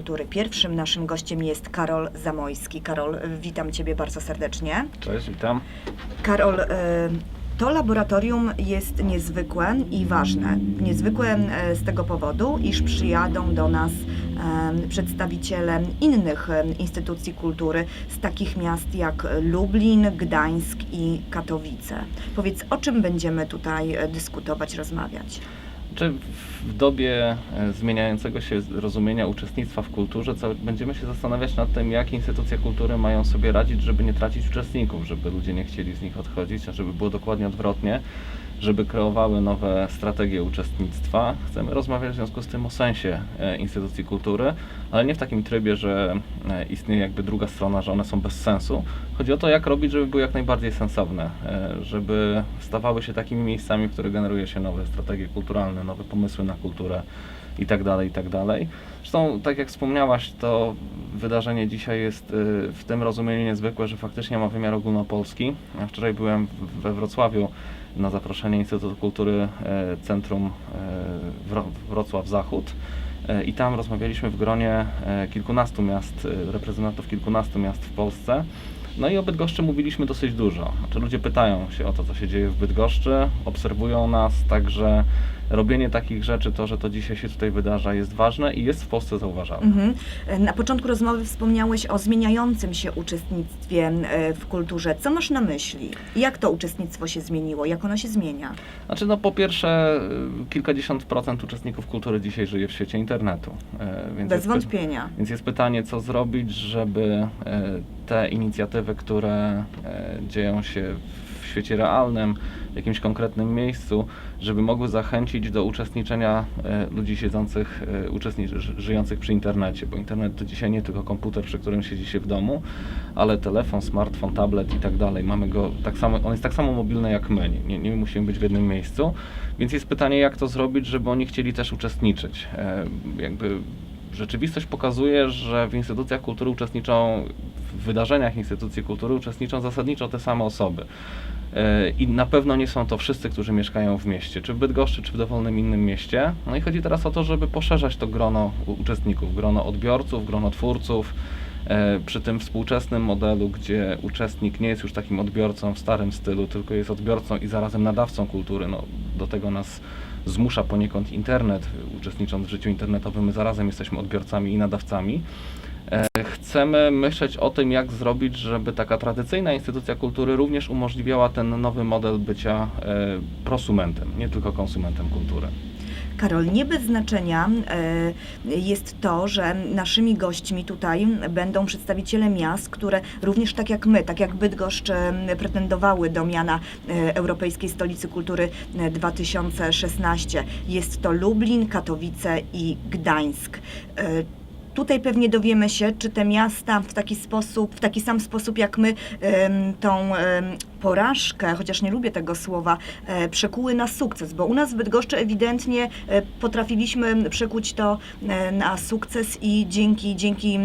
Kultury. Pierwszym naszym gościem jest Karol Zamojski. Karol, witam Ciebie bardzo serdecznie. Cześć, witam. Karol, e, to laboratorium jest niezwykłe i ważne. Niezwykłe e, z tego powodu, iż przyjadą do nas przedstawiciele innych instytucji kultury z takich miast jak Lublin, Gdańsk i Katowice. Powiedz, o czym będziemy tutaj e, dyskutować, rozmawiać? Czy w dobie e, zmieniającego się rozumienia uczestnictwa w kulturze będziemy się zastanawiać nad tym, jak instytucje kultury mają sobie radzić, żeby nie tracić uczestników, żeby ludzie nie chcieli z nich odchodzić, a żeby było dokładnie odwrotnie, żeby kreowały nowe strategie uczestnictwa. Chcemy rozmawiać w związku z tym o sensie e, instytucji kultury, ale nie w takim trybie, że e, istnieje jakby druga strona, że one są bez sensu. Chodzi o to, jak robić, żeby były jak najbardziej sensowne, e, żeby stawały się takimi miejscami, w których generuje się nowe strategie kulturalne, nowe pomysły na kulturę i tak dalej, i tak dalej. Zresztą, tak jak wspomniałaś, to wydarzenie dzisiaj jest y, w tym rozumieniu niezwykłe, że faktycznie ma wymiar ogólnopolski. Ja wczoraj byłem we Wrocławiu na zaproszenie Instytutu Kultury e, Centrum Wro- Wrocław Zachód. I tam rozmawialiśmy w gronie kilkunastu miast, reprezentantów kilkunastu miast w Polsce. No i o Bydgoszczy mówiliśmy dosyć dużo. Znaczy ludzie pytają się o to, co się dzieje w Bydgoszczy, obserwują nas, także robienie takich rzeczy, to, że to dzisiaj się tutaj wydarza, jest ważne i jest w Polsce zauważalne. Mhm. Na początku rozmowy wspomniałeś o zmieniającym się uczestnictwie e, w kulturze. Co masz na myśli? Jak to uczestnictwo się zmieniło? Jak ono się zmienia? Znaczy, no po pierwsze, y, kilkadziesiąt procent uczestników kultury dzisiaj żyje w świecie internetu. e, Więc Bez py- wątpienia. Więc jest pytanie, co zrobić, żeby e, te inicjatywy, które e, dzieją się w świecie realnym, jakimś konkretnym miejscu, żeby mogły zachęcić do uczestniczenia e, ludzi siedzących, e, żyjących przy internecie, bo internet to dzisiaj nie tylko komputer, przy którym siedzi się w domu, ale telefon, smartfon, tablet i tak dalej. Mamy go tak samo, on jest tak samo mobilny jak my, nie, nie musimy być w jednym miejscu, więc jest pytanie, jak to zrobić, żeby oni chcieli też uczestniczyć. E, jakby rzeczywistość pokazuje, że w instytucjach kultury uczestniczą, w wydarzeniach instytucji kultury uczestniczą zasadniczo te same osoby. E, I na pewno nie są to wszyscy, którzy mieszkają w mieście, czy w Bydgoszczy, czy w dowolnym innym mieście. No i chodzi teraz o to, żeby poszerzać to grono uczestników, grono odbiorców, grono twórców. E, Przy tym współczesnym modelu, gdzie uczestnik nie jest już takim odbiorcą w starym stylu, tylko jest odbiorcą i zarazem nadawcą kultury, no, do tego nas zmusza poniekąd internet. Uczestnicząc w życiu internetowym, my zarazem jesteśmy odbiorcami i nadawcami. E, Chcemy myśleć o tym, jak zrobić, żeby taka tradycyjna instytucja kultury również umożliwiała ten nowy model bycia e, prosumentem, nie tylko konsumentem kultury. Karol, nie bez znaczenia e, jest to, że naszymi gośćmi tutaj będą przedstawiciele miast, które również tak jak my, tak jak Bydgoszcz pretendowały do miana Europejskiej Stolicy Kultury e, 2016. Jest to Lublin, Katowice i Gdańsk. Tutaj pewnie dowiemy się, czy te miasta w taki sposób, w taki sam sposób jak my tą porażkę, chociaż nie lubię tego słowa, e, przekuły na sukces, bo u nas w Bydgoszczy ewidentnie e, potrafiliśmy przekuć to e, na sukces i dzięki, dzięki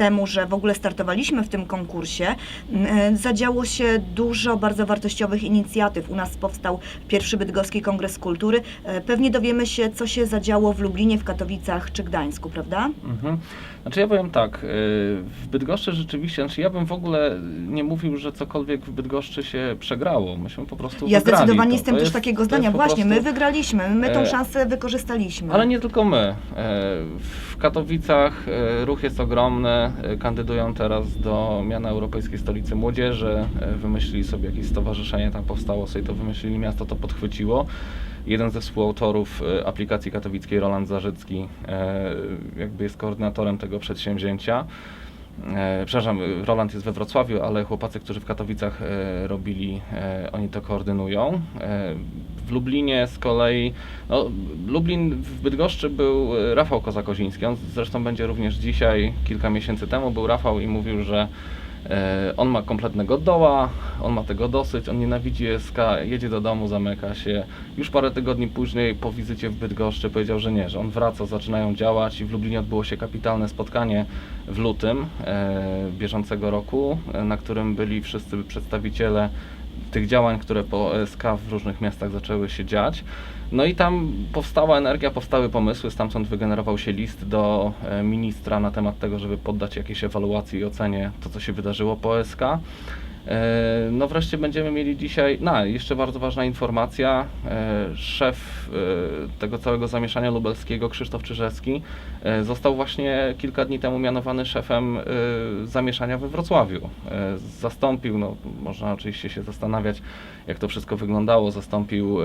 temu, że w ogóle startowaliśmy w tym konkursie, m, e, zadziało się dużo bardzo wartościowych inicjatyw. U nas powstał pierwszy Bydgoski Kongres Kultury. E, Pewnie dowiemy się, co się zadziało w Lublinie, w Katowicach czy Gdańsku, prawda? Mhm. Znaczy ja powiem tak, y, w Bydgoszczy rzeczywiście, znaczy ja bym w ogóle nie mówił, że cokolwiek w Bydgoszczy się przegrało. Myśmy po prostu Ja wygrali zdecydowanie to. jestem to też jest, takiego zdania. Właśnie, my prostu- wygraliśmy, my tą E, szansę wykorzystaliśmy. Ale nie tylko my. E, W Katowicach e, ruch jest ogromny. E, Kandydują teraz do miana Europejskiej Stolicy Młodzieży. E, Wymyślili sobie jakieś stowarzyszenie, tam powstało sobie to, wymyślili miasto, to podchwyciło. Jeden ze współautorów e, aplikacji katowickiej, Roland Zarzycki, jakby jest koordynatorem tego przedsięwzięcia. E, przepraszam, Roland jest we Wrocławiu, ale chłopacy, którzy w Katowicach e, robili, e, oni to koordynują. W Lublinie z kolei, no, Lublin w Bydgoszczy był Rafał Kozakoziński, on zresztą będzie również dzisiaj, kilka miesięcy temu był Rafał i mówił, że on ma kompletnego doła, on ma tego dosyć, on nienawidzi SK, jedzie do domu, zamyka się. Już parę tygodni później po wizycie w Bydgoszczy powiedział, że nie, że on wraca, zaczynają działać i w Lublinie odbyło się kapitalne spotkanie w lutym e, bieżącego roku, e, na którym byli wszyscy przedstawiciele tych działań, które po ESK w różnych miastach zaczęły się dziać. No i tam powstała energia, powstały pomysły, stamtąd wygenerował się list do e, ministra na temat tego, żeby poddać jakiejś ewaluacji i ocenie to, co się wydarzyło po ESK. E, No wreszcie będziemy mieli dzisiaj, no jeszcze bardzo ważna informacja, e, szef e, tego całego zamieszania lubelskiego, Krzysztof Czyżewski, został właśnie kilka dni temu mianowany szefem zamieszania we Wrocławiu. Zastąpił, no można oczywiście się zastanawiać, jak to wszystko wyglądało, zastąpił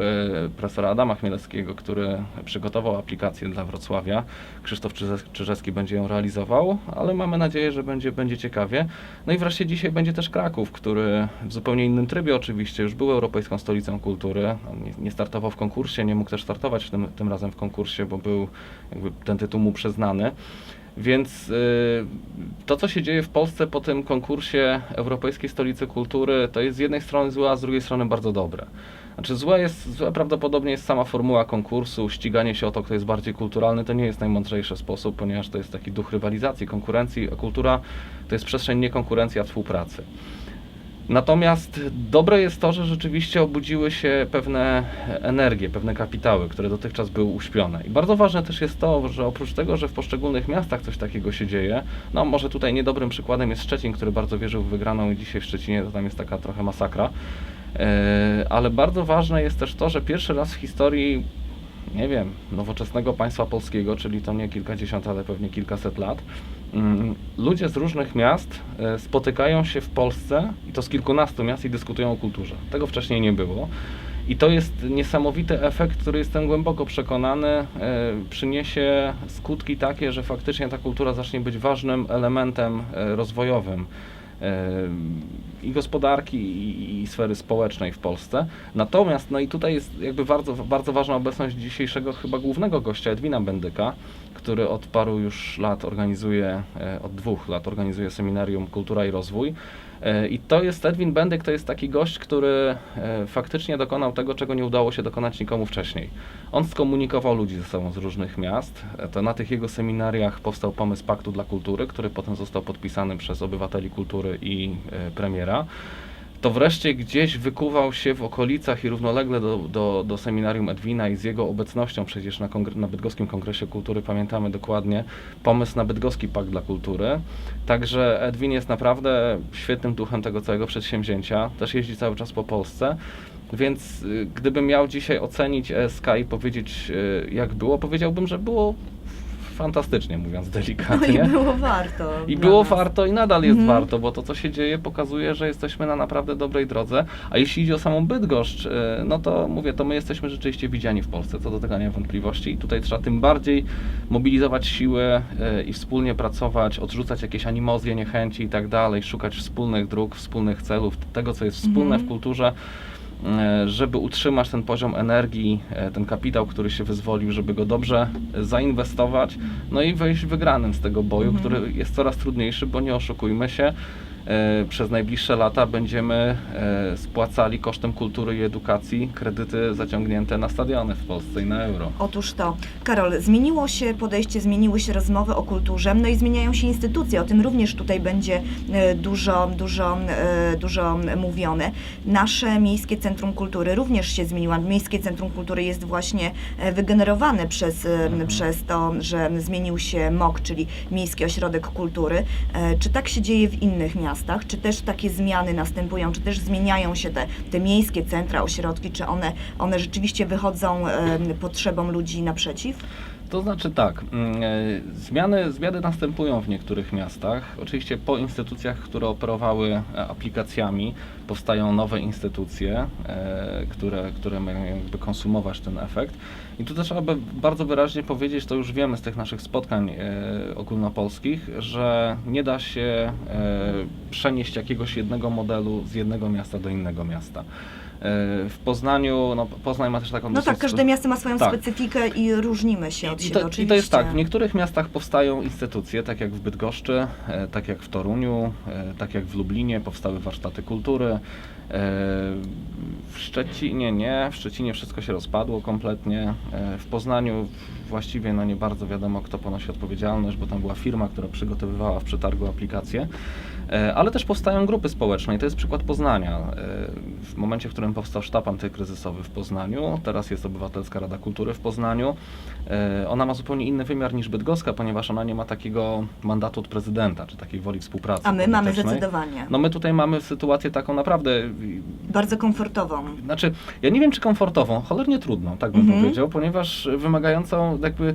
profesora Adama Chmielewskiego, który przygotował aplikację dla Wrocławia. Krzysztof Czyże- Czyżewski będzie ją realizował, ale mamy nadzieję, że będzie, będzie ciekawie. No i wreszcie dzisiaj będzie też Kraków, który w zupełnie innym trybie oczywiście już był Europejską Stolicą Kultury. On nie, nie startował w konkursie, nie mógł też startować tym, tym razem w konkursie, bo był jakby ten tytuł mu przyznany. Więc y, to, co się dzieje w Polsce po tym konkursie Europejskiej Stolicy Kultury, to jest z jednej strony złe, a z drugiej strony bardzo dobre. Znaczy złe jest, złe prawdopodobnie jest sama formuła konkursu, ściganie się o to, kto jest bardziej kulturalny, to nie jest najmądrzejszy sposób, ponieważ to jest taki duch rywalizacji, konkurencji, a kultura to jest przestrzeń nie konkurencji, a współpracy. Natomiast dobre jest to, że rzeczywiście obudziły się pewne energie, pewne kapitały, które dotychczas były uśpione. I bardzo ważne też jest to, że oprócz tego, że w poszczególnych miastach coś takiego się dzieje, no może tutaj niedobrym przykładem jest Szczecin, który bardzo wierzył w wygraną i dzisiaj w Szczecinie to tam jest taka trochę masakra. E, Ale bardzo ważne jest też to, że pierwszy raz w historii nie wiem, nowoczesnego państwa polskiego, czyli to nie kilkadziesiąt, ale pewnie kilkaset lat, mm, ludzie z różnych miast e, spotykają się w Polsce i to z kilkunastu miast i dyskutują o kulturze. Tego wcześniej nie było. I to jest niesamowity efekt, który jestem głęboko przekonany, e, przyniesie skutki takie, że faktycznie ta kultura zacznie być ważnym elementem e, rozwojowym i gospodarki, i, i sfery społecznej w Polsce. Natomiast, no i tutaj jest jakby bardzo, bardzo ważna obecność dzisiejszego chyba głównego gościa, Edwina Bendyka, który od paru już lat organizuje, e, od dwóch lat organizuje seminarium Kultura i Rozwój. E, I to jest Edwin Bendyk, to jest taki gość, który e, faktycznie dokonał tego, czego nie udało się dokonać nikomu wcześniej. On skomunikował ludzi ze sobą z różnych miast. E, To na tych jego seminariach powstał pomysł Paktu dla Kultury, który potem został podpisany przez obywateli kultury i premiera. To wreszcie gdzieś wykuwał się w okolicach i równolegle do, do, do seminarium Edwina i z jego obecnością przecież na, kongre- na Bydgoskim Kongresie Kultury, pamiętamy dokładnie, pomysł na Bydgoski Pakt dla Kultury. Także Edwin jest naprawdę świetnym duchem tego całego przedsięwzięcia, też jeździ cały czas po Polsce. Więc y, gdybym miał dzisiaj ocenić ESK i powiedzieć y, jak było, powiedziałbym, że było fantastycznie, mówiąc No delikatnie. i było warto. I było nas. warto i nadal jest Mhm. warto, bo to co się dzieje pokazuje, że jesteśmy na naprawdę dobrej drodze. A jeśli idzie o samą Bydgoszcz, e, no to mówię, to my jesteśmy rzeczywiście widziani w Polsce, co do tego nie ma wątpliwości. I tutaj trzeba tym bardziej mobilizować siły i wspólnie pracować, odrzucać jakieś animozje, niechęci i tak dalej, szukać wspólnych dróg, wspólnych celów, tego co jest wspólne Mhm. w kulturze żeby utrzymać ten poziom energii, e, ten kapitał, który się wyzwolił, żeby go dobrze zainwestować, no i wyjść wygranym z tego boju, Mhm. który jest coraz trudniejszy, bo nie oszukujmy się, e, przez najbliższe lata będziemy e, spłacali kosztem kultury i edukacji kredyty zaciągnięte na stadiony w Polsce i na euro. Otóż to. Karol, zmieniło się podejście, zmieniły się rozmowy o kulturze, no i zmieniają się instytucje. O tym również tutaj będzie e, dużo, dużo, e, dużo mówione. Nasze Miejskie Centrum Kultury również się zmieniło. Miejskie Centrum Kultury jest właśnie e, wygenerowane przez, e, Mhm. przez to, że zmienił się MOK, czyli Miejski Ośrodek Kultury. E, Czy tak się dzieje w innych miastach? Czy też takie zmiany następują? Czy też zmieniają się te, te miejskie centra, ośrodki? Czy one, one rzeczywiście wychodzą potrzebom ludzi naprzeciw? To znaczy tak, mm, e, zmiany, zmiany następują w niektórych miastach. Oczywiście po instytucjach, które operowały e, aplikacjami, powstają nowe instytucje, e, które, które mają jakby konsumować ten efekt. I tu też trzeba bardzo wyraźnie powiedzieć, to już wiemy z tych naszych spotkań ogólnopolskich, że nie da się przenieść jakiegoś jednego modelu z jednego miasta do innego miasta. E, W Poznaniu, no Poznań ma też taką No tak, każde miasto ma swoją tak. specyfikę i różnimy się od I siebie to, oczywiście. I to jest tak, w niektórych miastach powstają instytucje, tak jak w Bydgoszczy, e, tak jak w Toruniu, e, tak jak w Lublinie powstały warsztaty kultury. W Szczecinie nie, w Szczecinie wszystko się rozpadło kompletnie. W Poznaniu właściwie no nie bardzo wiadomo kto ponosi odpowiedzialność, bo tam była firma, która przygotowywała w przetargu aplikację. E, Ale też powstają grupy społeczne i to jest przykład Poznania. E, W momencie, w którym powstał sztab antykryzysowy w Poznaniu, teraz jest Obywatelska Rada Kultury w Poznaniu, e, ona ma zupełnie inny wymiar niż Bydgoska, ponieważ ona nie ma takiego mandatu od prezydenta, czy takiej woli współpracy. A my mamy zdecydowanie. No my tutaj mamy sytuację taką naprawdę, Bardzo komfortową. znaczy, ja nie wiem czy komfortową, cholernie trudną, tak bym Mhm. powiedział, ponieważ wymagającą jakby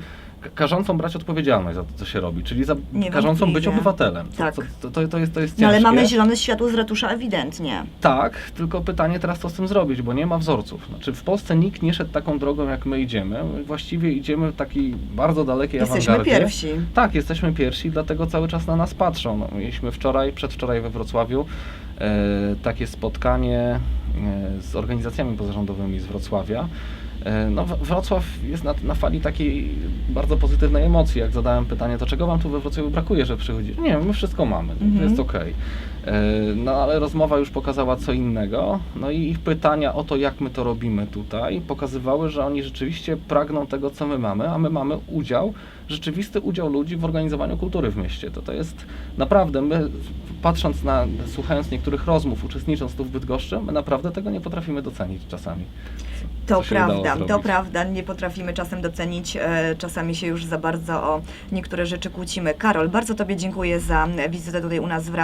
każącą brać odpowiedzialność za to, co się robi, czyli za, każącą być obywatelem. Tak. To, to, to, jest, to jest No ale ciężkie. mamy zielone światło z ratusza ewidentnie. Tak, tylko pytanie teraz co z tym zrobić, bo nie ma wzorców. Znaczy w Polsce nikt nie szedł taką drogą jak my idziemy. My Właściwie idziemy w takiej bardzo dalekiej Jesteśmy awangardzie. pierwsi. Tak, jesteśmy pierwsi, dlatego cały czas na nas patrzą. No, mieliśmy wczoraj, przedwczoraj we Wrocławiu e, takie spotkanie z organizacjami pozarządowymi z Wrocławia. E, No, Wrocław jest na, na fali takiej bardzo pozytywnej emocji. Jak zadałem pytanie, to czego wam tu we Wrocławiu brakuje, że przychodzi? Nie, my wszystko mamy, to Mhm. jest okej. E, No ale rozmowa już pokazała co innego. No i ich pytania o to, jak my to robimy tutaj, pokazywały, że oni rzeczywiście pragną tego, co my mamy, a my mamy udział, rzeczywisty udział ludzi w organizowaniu kultury w mieście. To, to jest naprawdę, my patrząc na, słuchając niektórych rozmów, uczestnicząc tu w Bydgoszczy, my naprawdę tego nie potrafimy docenić czasami. To prawda, to prawda. Nie potrafimy czasem docenić, e, czasami się już za bardzo o niektóre rzeczy kłócimy. Karol, bardzo Tobie dziękuję za wizytę tutaj u nas w radiu.